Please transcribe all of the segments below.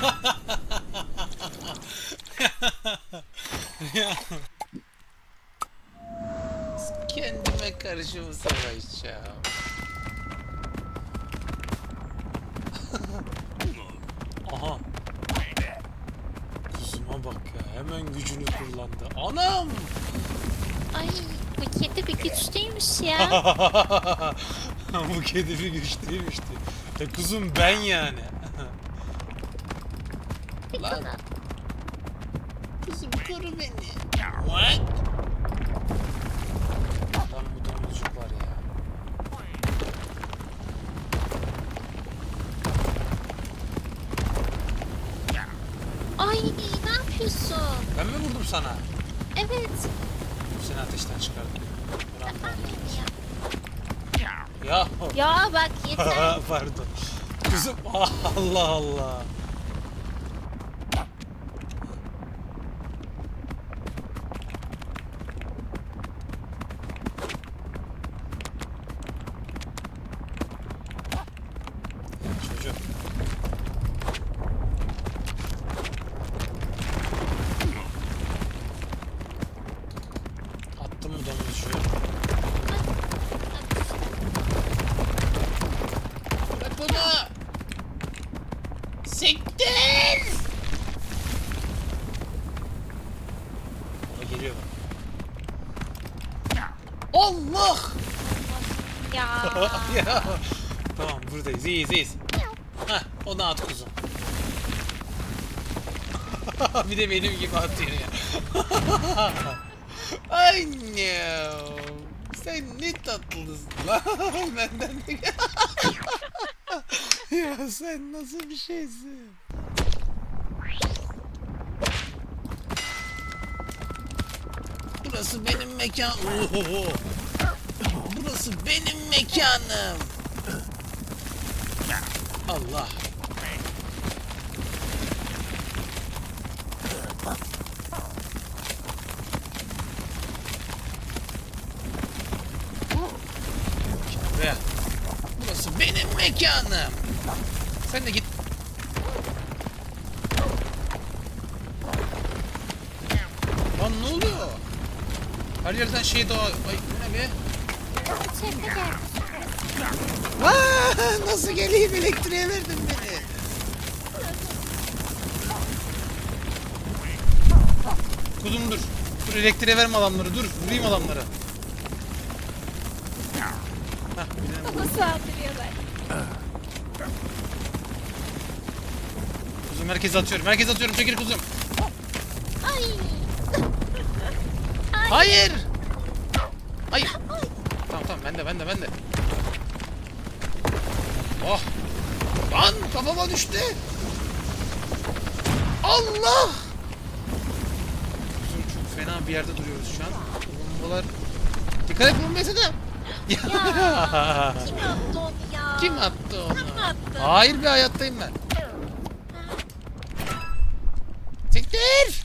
Kendime karışımı savaşacağım. Aha. Kuzuma bak ya hemen gücünü kullandı. Anam! Ay bu kedi bir güçlüymüş ya. Bu kedi bir güçlüymüş diye. E kuzum ben yani. Lan kuzum koru beni. What? Lan bu domuzcuk var ya. Ay ne yapıyorsun? Ben mi vurdum sana? Evet. Seni ateşten çıkardım. Ay ya. Ya. Ya bak yeter. Pardon. Kuzum Allah Allah. Siktir! O geliyor bak. Allah! ya. ya. Tamam buradayız iyiyiz iyiyiz. Heh onu at kuzum. bir de benim gibi atıyor ya. Annem. Sen ne tatlısın lan benden de Ya sen nasıl bir şeysin? Burası benim mekan. Oho. Burası benim mekanım. Allah. Buraya. Mekanım. Sen de git. Lan ne oluyor? Her yerden şey doğa... Ay bu ne be? Aa, nasıl geleyim elektriğe verdin beni. Kuzum dur. Dur elektriğe verme adamları dur. Vurayım adamları. Hah, bir tane Bana saldırıyorlar. Kuzum herkese atıyorum. Herkese atıyorum. Çekil kuzum. Ay. Hayır. Hayır. Tamam tamam bende bende bende. Oh. Lan kafama düştü. Allah. Kuzum çok fena bir yerde duruyoruz şu an. Bombalar. Dikkat et bombayı sakın. Ya. Kim attı onu ya? Kim attı onu? Sen mi attın? Hayır bir hayattayım ben. Siktir.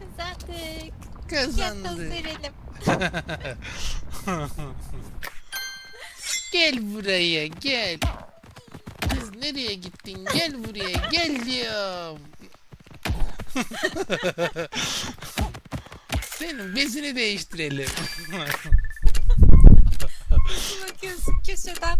Kazandık. Kazandı. Yattız verelim. Gel buraya gel. Kız nereye gittin? Gel buraya gel diyorum. Senin bezini değiştirelim. Bakıyorsun köşeden.